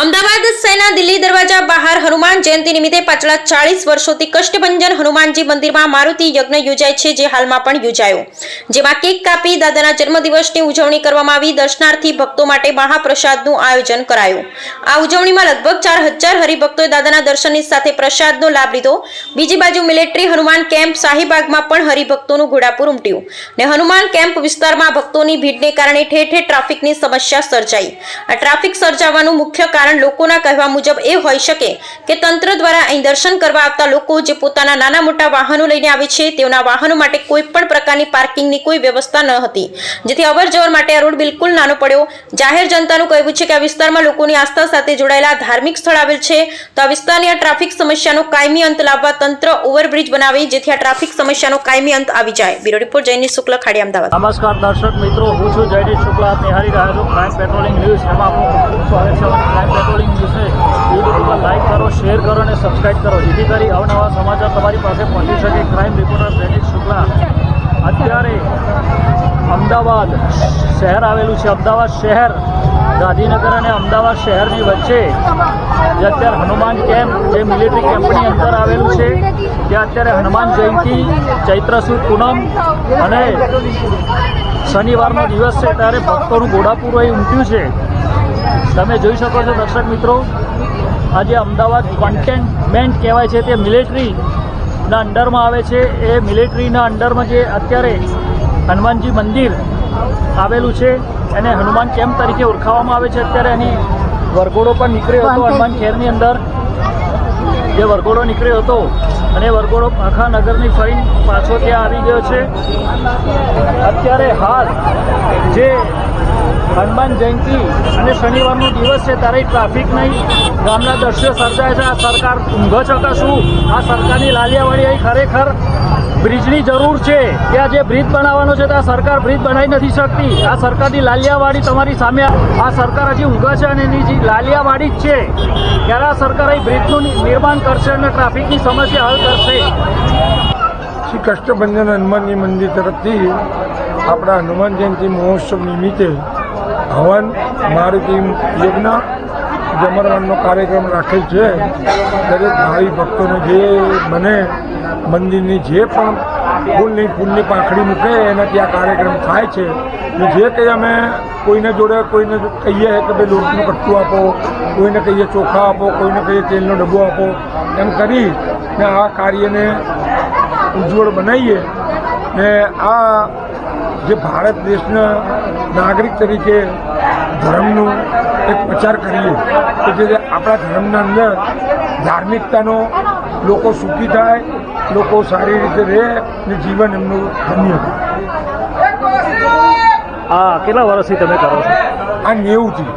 અમદાવાદ શહેરના દિલ્હી દરવાજા બહાર હનુમાન જયંતિ નિમિત્તે પાછલા ચાળીસ વર્ષોથી કષ્ટભંજન હનુમાનજી મંદિરમાં મારુતિ યજ્ઞ યોજાય છે, જે હાલમાં પણ યોજાયો. જેમાં કેક કાપી દાદાના જન્મદિવસની ઉજવણી કરવામાં આવી. દર્શનાર્થી ભક્તો માટે મહાપ્રસાદનું આયોજન કરાયું. આ ઉજવણીમાં લગભગ ચાર હજાર હરિભક્તોએ દાદાના દર્શનની સાથે પ્રસાદનો લાભ લીધો. બીજી બાજુ મિલિટરી હનુમાન કેમ્પ શાહીબાગમાં પણ હરિભક્તોનું ઘોડાપુર ઉમટ્યું ને હનુમાન કેમ્પ વિસ્તારમાં ભક્તોની ભીડને કારણે ઠેર ઠેર ટ્રાફિકની સમસ્યા સર્જાઈ. આ ટ્રાફિક સર્જાવાનું મુખ્ય કારણ લોકોના કહેવા મુજબ એ હોઈ શકે કે તંત્ર દ્વારા અહીં દર્શન કરવા આવતા લોકો જે પોતાના નાના મોટા વાહનો લઈને આવે છે, તેઓના વાહનો માટે કોઈ પણ પ્રકારની પાર્કિંગની કોઈ વ્યવસ્થા ન હતી. જેથી અવર જવર માટે આ રોડ બિલકુલ નાનો પડ્યો. જાહેર જનતાનું કહેવું છે કે આ વિસ્તારમાં લોકોની આસ્થા સાથે જોડાયેલા ધાર્મિક સ્થળ આવેલ છે. તો આ વિસ્તારની આ ટ્રાફિક સમસ્યાનો કાયમી અંત લાવવા તંત્ર ઓવરબ્રિજ બનાવે, જેથી આ ટ્રાફિક સમસ્યાનો કાયમી અંત આવી જાય. બ્યુરો રિપોર્ટ જયની શુક્લ ખાડી અમદાવાદ. નમસ્કાર, દર્શક મિત્રો, હું છું જયદીપ શુક્લા નિહાળી રહ્યા છો ક્રાઇમ પેટ્રોલિંગ ન્યૂઝ એમાં આપનું સ્વાગત છે. પેટ્રોલિંગ ન્યૂઝને યુટ્યુબ લાઈક કરો શેર કરો અને સબસ્ક્રાઇબ કરો. જેથી કરી અવનવા સમાચાર તમારી પાસે પહોંચી શકે. Crime reporter Jaydeep Shukla. અત્યારે અમદાવાદ શહેર આવેલું છે. અમદાવાદ શહેર, ગાંધીનગર અને અમદાવાદ શહેરની વચ્ચે. જે અત્યારે હનુમાન કેમ્પ, જે મિલિટરી કેમ્પની અંદર આવેલું છે. ત્યાં અત્યારે હનુમાન જયંતિ, ચૈત્ર સુદ પૂનમ અને શનિવારનો દિવસ છે. ત્યારે ભક્તોનું ઘોડાપુર અહીં ઉમટ્યું છે. તમે જોઈ શકો છો દર્શક મિત્રો આજે અમદાવાદ કન્ટેનમેન્ટ કહેવાય છે તે મિલિટરીના અંડરમાં આવે છે. એ મિલિટરીના અંડરમાં જે અત્યારે હનુમાનજી મંદિર આવેલું છે એને હનુમાન કેમ્પ તરીકે ઓળખાવવામાં આવે છે. અત્યારે એની વરઘોડો પણ નીકળ્યો હતો હનુમાન ખેરની અંદર. જે વરઘોડો નીકળ્યો હતો અને વરઘોડો આખા નગરની ફરી પાછો ત્યાં આવી ગયો છે. અત્યારે હાલ જે હનુમાન જયંતિ અને શનિવારનો દિવસ છે, ત્યારે ટ્રાફિક નહીં. ગામના દ્રશ્યો સર્જાય છે, આ સરકાર ઊંઘો છો શું? આ સરકારની લાલિયાવાડી અહીં ખરેખર બ્રિજની જરૂર છે આ જે બ્રિજ બનાવવાનો છે, તે આ સરકાર બ્રિજ બનાવી નથી શકતી. આ સરકારની લાલિયાવાડી તમારી સામે આ સરકાર હજી ઊંઘે છે અને એની જે લાલિયાવાડી જ છે, ત્યારે આ સરકાર અહીં બ્રિજનું નિર્માણ કરશે અને ટ્રાફિકની સમસ્યા હલ કરશે. શ્રી કષ્ટભંજન હનુમાનજી મંદિર તરફથી આપણા હનુમાન જયંતિ મહોત્સવ નિમિત્તે હવન મારુતિ યજ્ઞ જમરવાનનો કાર્યક્રમ રાખેલ છે. દરેક ભાવિ ભક્તોને જે બને મંદિરની જે પણ ફૂલની ફૂલની પાંખડી મૂકે, એનાથી આ કાર્યક્રમ થાય છે. જે કંઈ અમે કોઈને જોડે, કોઈને કહીએ કે ભાઈ લોટનું કટ્ટું આપો, કોઈને કહીએ ચોખા આપો, કોઈને કહીએ તેલનો ડબ્બો આપો, એમ કરી ને આ કાર્યને ઉજ્જવળ બનાવીએ ને આ જે ભારત દેશના નાગરિક તરીકે ધર્મનું એક પ્રચાર કરીએ કે જે આપણા ધર્મના અંદર ધાર્મિકતાનો લોકો સુખી થાય લોકો સારી રીતે રહે અને જીવન એમનું ધન્ય થાય. આ કેટલા વર્ષથી તમે કરો છો? આ નેવુંથી.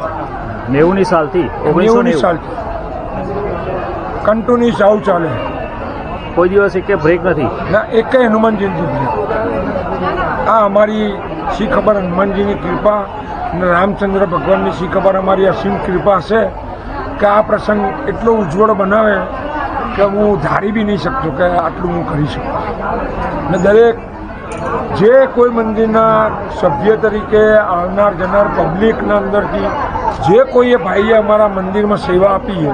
નેવુંની સાલથી? નેવુંની નેવું? સાલથી. કન્ટિન્યુઅસ સાવ ચાલે. કોઈ દિવસ એક બ્રેક નથી? ના એક હનુમાન જયંતિ આ અમારી શી ખબર હનુમાનજીની કૃપા અને રામચંદ્ર ભગવાનની શી ખબર અમારી અસીમ કૃપા છે કે આ પ્રસંગ એટલો ઉજ્જવળ બનાવે કે હું ધારી બી નહીં શકતો કે આટલું હું કરી શકું. અને દરેક જે કોઈ મંદિરના સભ્ય તરીકે આવનાર જનાર પબ્લિકના અંદરથી જે કોઈએ ભાઈએ અમારા મંદિરમાં સેવા આપી છે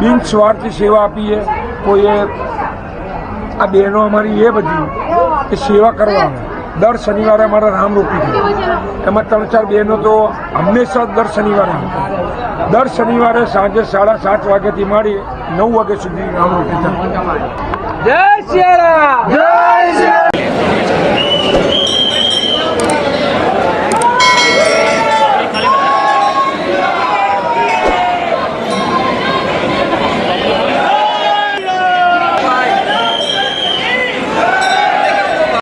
બિન સ્વાર્થી સેવા આપી છે કોઈએ આ બહેનો અમારી એ બધી એ સેવા કરવાનું. દર શનિવારે અમારે રામ રોપી છે. એમાં ત્રણ ચાર બહેનો તો હંમેશા દર શનિવારે દર શનિવારે સાંજે સાડા સાત વાગ્યાથી માંડી નવ વાગ્યા સુધી રામ રોપી થાય. જય જય